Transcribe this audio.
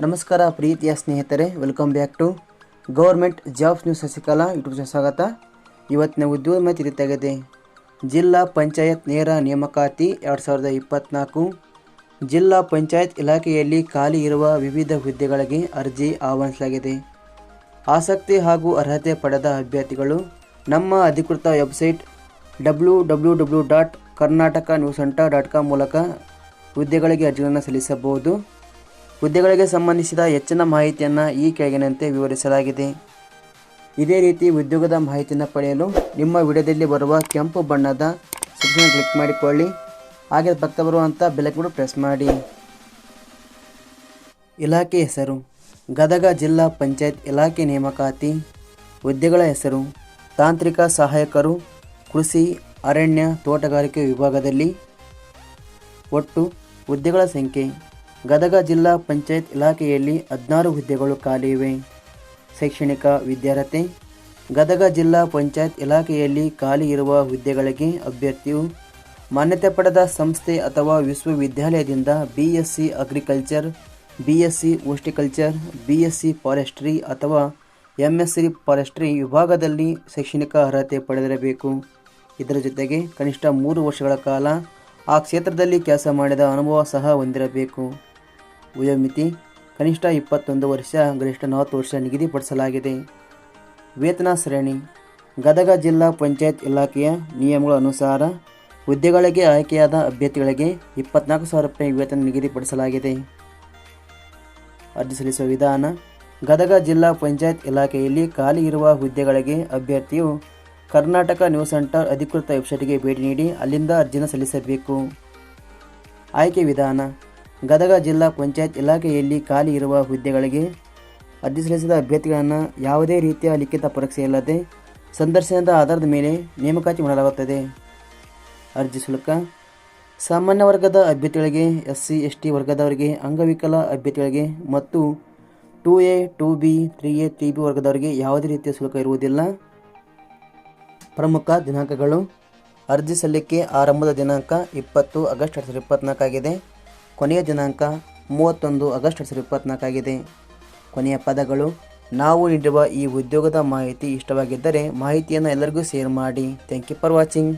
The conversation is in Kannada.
ನಮಸ್ಕಾರ ಪ್ರೀತಿಯ ಸ್ನೇಹಿತರೆ welcome back to government jobs news Sasikala YouTube ಸ್ವಾಗತ. ಇವತ್ತಿನ ಉದ್ಯೋಗ ಮಾಹಿತಿ ಜಿಲ್ಲಾ ಪಂಚಾಯತ್ ನೇರ ನೇಮಕಾತಿ ಎರಡು ಸಾವಿರದ ಇಪ್ಪತ್ತ್ನಾಲ್ಕು ಜಿಲ್ಲಾ ಪಂಚಾಯತ್ ಇಲಾಖೆಯಲ್ಲಿ ಖಾಲಿ ಇರುವ ವಿವಿಧ ಹುದ್ದೆಗಳಿಗೆ ಅರ್ಜಿ ಆಹ್ವಾನಿಸಲಾಗಿದೆ. ಆಸಕ್ತಿ ಹಾಗೂ ಅರ್ಹತೆ ಪಡೆದ ಅಭ್ಯರ್ಥಿಗಳು, ನಮ್ಮ ಅಧಿಕೃತ website W W W dot Karnataka news centre dot com ಮೂಲಕ ಹುದ್ದೆಗಳಿಗೆ ಅರ್ಜಿಗಳನ್ನು ಸಲ್ಲಿಸಬಹುದು. ಹುದ್ದೆಗಳಿಗೆ ಸಂಬಂಧಿಸಿದ ಹೆಚ್ಚಿನ ಮಾಹಿತಿಯನ್ನು ಈ ಕೆಳಗಿನಂತೆ ವಿವರಿಸಲಾಗಿದೆ. ಇದೇ ರೀತಿ ಉದ್ಯೋಗದ ಮಾಹಿತಿಯನ್ನು ಪಡೆಯಲು ನಿಮ್ಮ ವಿಡಿಯೋದಲ್ಲಿ ಬರುವ ಕೆಂಪು ಬಣ್ಣದ ಸಬ್ಸ್ಕ್ರೈಬ್ ಕ್ಲಿಕ್ ಮಾಡಿಕೊಳ್ಳಿ. ಹಾಗೆ ಪಕ್ಕ ಬರುವಂಥ ಬೆಲಕ್ ಪ್ರೆಸ್ ಮಾಡಿ. ಇಲಾಖೆ ಹೆಸರು, ಗದಗ ಜಿಲ್ಲಾ ಪಂಚಾಯತ್ ಇಲಾಖೆ ನೇಮಕಾತಿ, ಹುದ್ದೆಗಳ ಹೆಸರು, ತಾಂತ್ರಿಕ ಸಹಾಯಕರು, ಕೃಷಿ, ಅರಣ್ಯ, ತೋಟಗಾರಿಕೆ ವಿಭಾಗದಲ್ಲಿ ಒಟ್ಟು ಹುದ್ದೆಗಳ ಸಂಖ್ಯೆ. ಗದಗ ಜಿಲ್ಲಾ ಪಂಚಾಯತ್ ಇಲಾಖೆಯಲ್ಲಿ ಹದಿನಾರು ಹುದ್ದೆಗಳು ಖಾಲಿ ಇವೆ. ಶೈಕ್ಷಣಿಕ ವಿದ್ಯಾರ್ಹತೆ. ಗದಗ ಜಿಲ್ಲಾ ಪಂಚಾಯತ್ ಇಲಾಖೆಯಲ್ಲಿ ಖಾಲಿ ಇರುವ ಹುದ್ದೆಗಳಿಗೆ ಅಭ್ಯರ್ಥಿಯು ಮಾನ್ಯತೆ ಪಡೆದ ಸಂಸ್ಥೆ ಅಥವಾ ವಿಶ್ವವಿದ್ಯಾಲಯದಿಂದ B S C agriculture B S C horticulture B S C forestry ಅಥವಾ ಎಂ ಎಸ್ ಸಿ ಫಾರೆಸ್ಟ್ರಿ ವಿಭಾಗದಲ್ಲಿ ಶೈಕ್ಷಣಿಕ ಅರ್ಹತೆ ಪಡೆದಿರಬೇಕು. ಇದರ ಜೊತೆಗೆ ಕನಿಷ್ಠ ಮೂರು ವರ್ಷಗಳ ಕಾಲ ಆ ಕ್ಷೇತ್ರದಲ್ಲಿ ಕೆಲಸ ಮಾಡಿದ ಅನುಭವ ಸಹ ಹೊಂದಿರಬೇಕು. ವಯೋಮಿತಿ ಕನಿಷ್ಠ ಇಪ್ಪತ್ತೊಂದು ವರ್ಷ, ಗರಿಷ್ಠ ನಲವತ್ತು ವರ್ಷ ನಿಗದಿಪಡಿಸಲಾಗಿದೆ ವೇತನ ಶ್ರೇಣಿ ಗದಗ ಜಿಲ್ಲಾ ಪಂಚಾಯತ್ ಇಲಾಖೆಯ ನಿಯಮಗಳ ಅನುಸಾರ ಹುದ್ದೆಗಳಿಗೆ ಆಯ್ಕೆಯಾದ ಅಭ್ಯರ್ಥಿಗಳಿಗೆ ಇಪ್ಪತ್ನಾಲ್ಕು ಸಾವಿರ ರೂಪಾಯಿ ವೇತನ ನಿಗದಿಪಡಿಸಲಾಗಿದೆ ಅರ್ಜಿ ಸಲ್ಲಿಸುವ ವಿಧಾನ ಗದಗ ಜಿಲ್ಲಾ ಪಂಚಾಯತ್ ಇಲಾಖೆಯಲ್ಲಿ ಖಾಲಿ ಇರುವ ಹುದ್ದೆಗಳಿಗೆ ಅಭ್ಯರ್ಥಿಯು ಕರ್ನಾಟಕ ನ್ಯೂಸ್ ಸೆಂಟರ್ ಅಧಿಕೃತ ವೆಬ್ಸೈಟ್ಗೆ ಭೇಟಿ ನೀಡಿ ಅಲ್ಲಿಂದ ಅರ್ಜಿನ ಸಲ್ಲಿಸಬೇಕು. ಆಯ್ಕೆ ವಿಧಾನ. ಗದಗ ಜಿಲ್ಲಾ ಪಂಚಾಯತ್ ಇಲಾಖೆಯಲ್ಲಿ ಖಾಲಿ ಇರುವ ಹುದ್ದೆಗಳಿಗೆ ಅರ್ಜಿ ಸಲ್ಲಿಸಿದ ಅಭ್ಯರ್ಥಿಗಳನ್ನು ಯಾವುದೇ ರೀತಿಯ ಲಿಖಿತ ಪರೀಕ್ಷೆ ಇಲ್ಲದೆ ಸಂದರ್ಶನದ ಆಧಾರದ ಮೇಲೆ ನೇಮಕಾತಿ ಮಾಡಲಾಗುತ್ತದೆ. ಅರ್ಜಿ ಶುಲ್ಕ. ಸಾಮಾನ್ಯ ವರ್ಗದ ಅಭ್ಯರ್ಥಿಗಳಿಗೆ ಎಸ್ ಸಿ ಎಸ್ ಟಿ ವರ್ಗದವರಿಗೆ, ಅಂಗವಿಕಲ ಅಭ್ಯರ್ಥಿಗಳಿಗೆ ಮತ್ತು two A, two B, three A, three B ವರ್ಗದವರಿಗೆ ಯಾವುದೇ ರೀತಿಯ ಶುಲ್ಕ ಇರುವುದಿಲ್ಲ. ಪ್ರಮುಖ ದಿನಾಂಕಗಳು. ಅರ್ಜಿ ಸಲ್ಲಿಕೆ ಆರಂಭದ ದಿನಾಂಕ ಇಪ್ಪತ್ತು ಆಗಸ್ಟ್ ಎರಡು ಸಾವಿರದ ಇಪ್ಪತ್ತ್ನಾಲ್ಕಾಗಿದೆ ಕೊನೆಯ ದಿನಾಂಕ ಮೂವತ್ತೊಂದು ಆಗಸ್ಟ್ ಎರಡು ಸಾವಿರದ ಇಪ್ಪತ್ತ್ನಾಲ್ಕಾಗಿದೆ ಕೊನೆಯ ಪದಗಳು, ನಾವು ನೀಡಿರುವ ಈ ಉದ್ಯೋಗದ ಮಾಹಿತಿ ಇಷ್ಟವಾಗಿದ್ದರೆ ಮಾಹಿತಿಯನ್ನು ಎಲ್ಲರಿಗೂ ಶೇರ್ ಮಾಡಿ. Thank you for watching